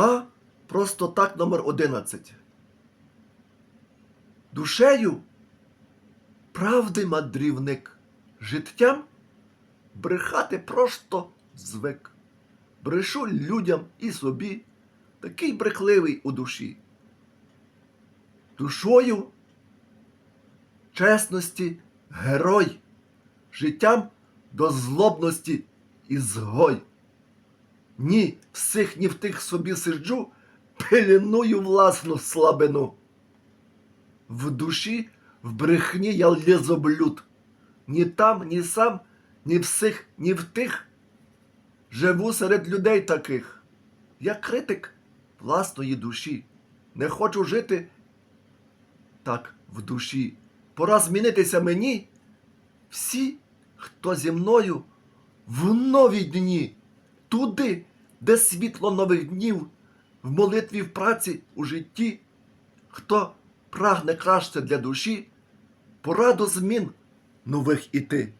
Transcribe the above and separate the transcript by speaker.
Speaker 1: а просто так номер 11. Душею правди мандрівник, життям брехати просто звик. Брешу людям і собі, такий брехливий у душі. Душою чесності герой, життям до злобності ізгой. Ні, всіх, ні в тих собі сиджу, пеленую власну слабину. В душі, в брехні я лізоблюд. Ні там, ні сам, ні всіх, ні в тих. Живу серед людей таких. Я критик власної душі. Не хочу жити так в душі. Пора змінитися мені. Всі, хто зі мною в нові дні, туди, де світло нових днів, в молитві в праці у житті, хто прагне краще для душі, пора до змін нових іти.